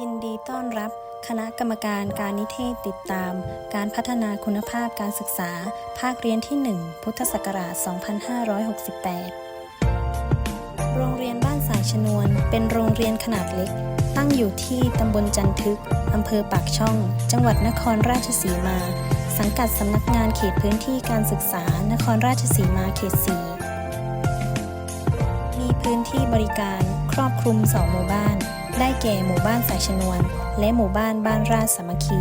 ยินดีต้อนรับคณะกรรมการการนิเทศติดตาม การพัฒนาคุณภาพการศึกษา ภาคเรียนที่ 1 พุทธศักราช 2568 โรงเรียนบ้านสายชนวน เป็นโรงเรียนขนาดเล็ก ตั้งอยู่ที่ตำบลจันทึก อำเภอปากช่อง จังหวัดนครราชสีมา สังกัดสำนักงานเขตพื้นที่การศึกษา นครราชสีมาเขต4มีพื้นที่บริการครอบคลุม 2 หมู่บ้าน ได้แก่หมู่บ้านสายชนวน และหมู่บ้านบ้านราชสามัคคี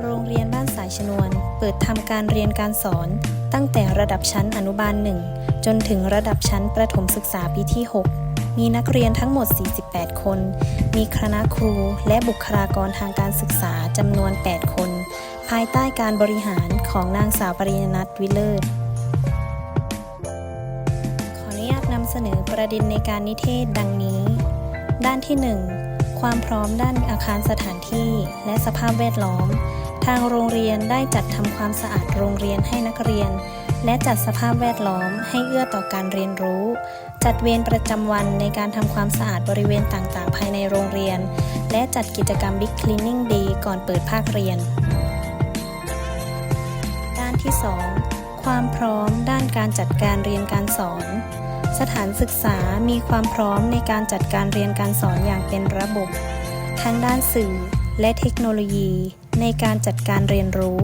โรงเรียนบ้านสายชนวน เปิดทำการเรียนการสอน ตั้งแต่ระดับชั้นอนุบาล1จนถึงระดับชั้นประถมศึกษาปีที่ 6 มีนักเรียนทั้งหมด 48 คน มีคณะครูและบุคลากรทางการศึกษาจำนวน 8 คน ภายใต้การบริหารของนางสาวปริยนัทวิเลิศขออนุญาตนำเสนอประเด็นในการนิเทศดังนี้ ด้านที่ 1 ความพร้อมด้านอาคารสถานที่ และสภาพแวดล้อม ทางโรงเรียนได้จัดทำความสะอาดโรงเรียนให้นักเรียน และจัดสภาพแวดล้อมให้เอื้อต่อการเรียนรู้ จัดเวรประจำวันในการทำความสะอาดบริเวณต่างๆ ภายในโรงเรียน และจัดกิจกรรม Big Cleaning Day ก่อนเปิดภาคเรียน ด้านที่ 2 ความพร้อมด้านการจัดการเรียนการสอน สถานศึกษามีความพร้อมในการจัดการเรียนการสอนอย่างเป็นระบบ ทั้งด้านสื่อและเทคโนโลยีในการจัดการเรียนรู้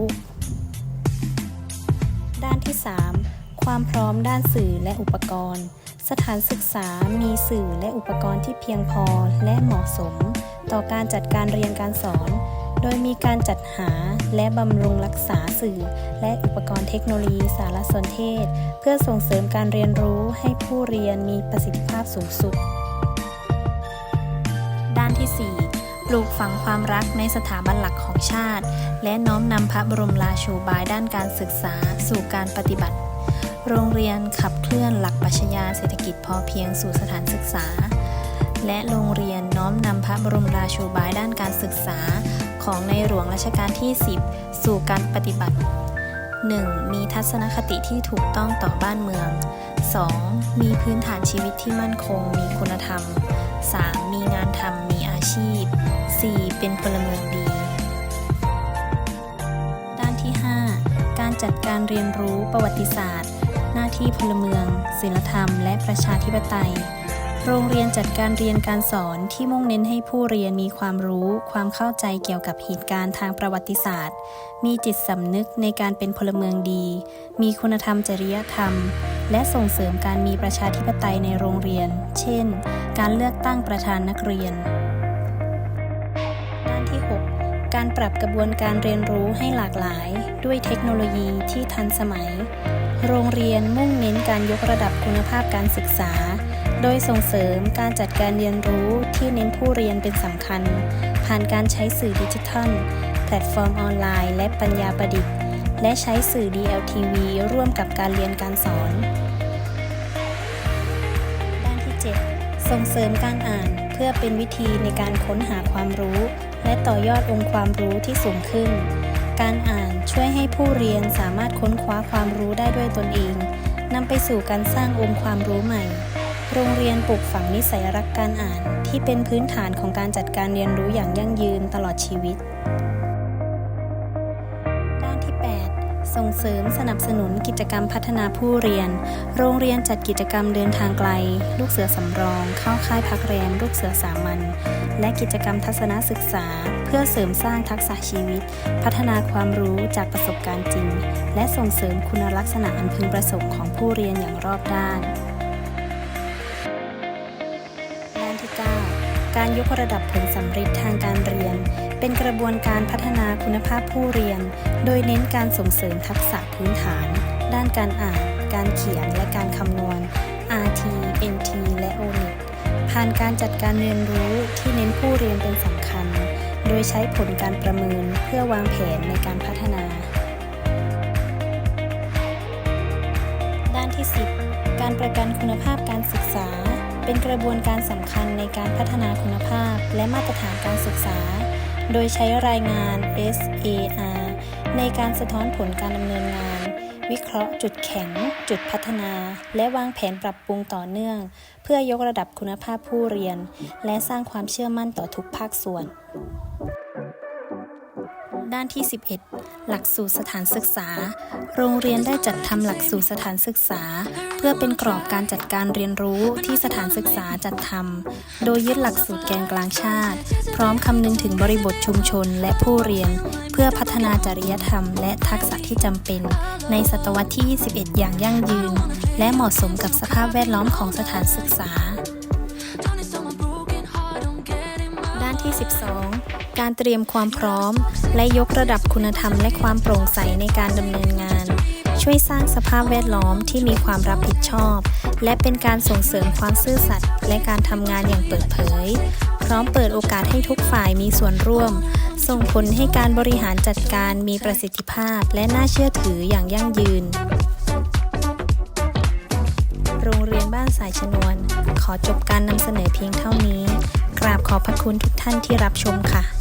ด้านที่ 3 ความพร้อมด้านสื่อและอุปกรณ์ สถานศึกษามีสื่อและอุปกรณ์ที่เพียงพอและเหมาะสม ต่อการจัดการเรียนการสอน โดยมีการจัดหาและบำรุงรักษาสื่อ และอุปกรณ์เทคโนโลยีสารสนเทศ เพื่อส่งเสริมการเรียนรู้ให้ผู้เรียนมีประสิทธิภาพสูงสุด ด้านที่ 4 ปลูกฝังความรักในสถาบันหลักของชาติ และน้อมนำพระบรมราโชบายด้านการศึกษาสู่การปฏิบัติ โรงเรียนขับเคลื่อนหลักปรัชญาเศรษฐกิจพอเพียงสู่สถานศึกษา และโรงเรียนน้อมนำพระบรมราโชบายด้านการศึกษา ของในหลวงรัชกาลที่ 10 สู่การปฏิบัติ 1. มีทัศนคติที่ถูกต้องต่อบ้านเมือง 2. มีพื้นฐานชีวิตที่มั่นคง มีคุณธรรม 3. มีงานทำมีอาชีพ 4. เป็นพลเมืองดี ด้านที่ 5 การจัดการเรียนรู้ประวัติศาสตร์ หน้าที่พลเมือง ศิลธรรม และประชาธิปไตย โรงเรียนจัดการเรียนการสอนที่มุ่งเน้นให้ผู้เรียนมีความรู้ ความเข้าใจเกี่ยวกับเหตุการณ์ทางประวัติศาสตร์ มีจิตสำนึกในการเป็นพลเมืองดี มีคุณธรรมจริยธรรม และส่งเสริมการมีประชาธิปไตยในโรงเรียน เช่น การเลือกตั้งประธานนักเรียน ด้านที่ 6 การปรับกระบวนการเรียนรู้ให้หลากหลาย ด้วยเทคโนโลยีที่ทันสมัย โรงเรียนมุ่งเน้นการยกระดับคุณภาพการศึกษา โดยส่งเสริมการจัดการเรียนรู้ที่เน้นผู้เรียนเป็นสำคัญ ผ่านการใช้สื่อดิจิทัล แพลตฟอร์มออนไลน์ และปัญญาประดิษฐ์ และใช้สื่อ DLTV ร่วมกับการเรียนการสอน ด้านที่ 7 ส่งเสริมการอ่านเพื่อเป็นวิธีในการค้นหาความรู้ และต่อยอดองค์ความรู้ที่สูงขึ้น การอ่านช่วยให้ผู้เรียนสามารถค้นคว้าความรู้ได้ด้วยตนเองนำไปสู่การสร้างองค์ความรู้ใหม่ โรงเรียนปลูกฝังนิสัยรักการอ่านที่เป็นพื้นฐานของการจัดการเรียนรู้อย่างยั่งยืนตลอดชีวิต ด้านที่ 8 ส่งเสริมสนับสนุนกิจกรรมพัฒนาผู้เรียน โรงเรียนจัดกิจกรรมเดินทางไกล ลูกเสือสำรอง เข้าค่ายพักแรม ลูกเสือสามัญ และกิจกรรมทัศนศึกษา เพื่อเสริมสร้างทักษะชีวิต พัฒนาความรู้จากประสบการณ์จริง และส่งเสริมคุณลักษณะอันพึงประสงค์ของผู้เรียนอย่างรอบด้าน การยกระดับผลสำเร็จทางการเรียน เป็นกระบวนการพัฒนาคุณภาพผู้เรียน โดยเน้นการส่งเสริมทักษะพื้นฐาน ด้านการอ่าน การเขียนและการคำนวณ RT NT และ ONIT ผ่านการจัดการเรียนรู้ที่เน้นผู้เรียนเป็นสำคัญ โดยใช้ผลการประเมินเพื่อวางแผนในการพัฒนา ด้านที่ 10 การประกันคุณภาพการศึกษา เป็นกระบวนการสำคัญในการพัฒนาคุณภาพและมาตรฐานการศึกษา โดยใช้รายงาน SAR ในการสะท้อนผลการดำเนินงาน วิเคราะห์จุดแข็ง จุดพัฒนา และวางแผนปรับปรุงต่อเนื่อง เพื่อยกระดับคุณภาพผู้เรียน และสร้างความเชื่อมั่นต่อทุกภาคส่วน ด้านที่ 11 หลักสูตรสถานศึกษา โรงเรียนได้จัดทำหลักสูตรสถานศึกษา เพื่อเป็นกรอบการจัดการเรียนรู้ที่สถานศึกษาจัดทำโดยยึดหลักสูตรแกนกลางชาติ พร้อมคำนึงถึงบริบทชุมชนและผู้เรียน เพื่อพัฒนาจริยธรรมและทักษะที่จำเป็น ในศตวรรษที่ 21 อย่างยั่งยืน และเหมาะสมกับสภาพแวดล้อมของสถานศึกษา ด้านที่ 12 การเตรียมความพร้อม และยกระดับคุณธรรมและความโปร่งใสในการดำเนินงาน ช่วยสร้างสภาพแวดล้อมที่มีความรับผิดชอบ และเป็นการส่งเสริมความซื่อสัตย์และการทำงานอย่างเปิดเผย พร้อมเปิดโอกาสให้ทุกฝ่ายมีส่วนร่วม ส่งผลให้การบริหารจัดการมีประสิทธิภาพ และน่าเชื่อถืออย่างยั่งยืนโรงเรียนบ้านสายชนวน ขอจบการนำเสนอเพียงเท่านี้ กราบขอบพระคุณทุกท่านที่รับชมค่ะ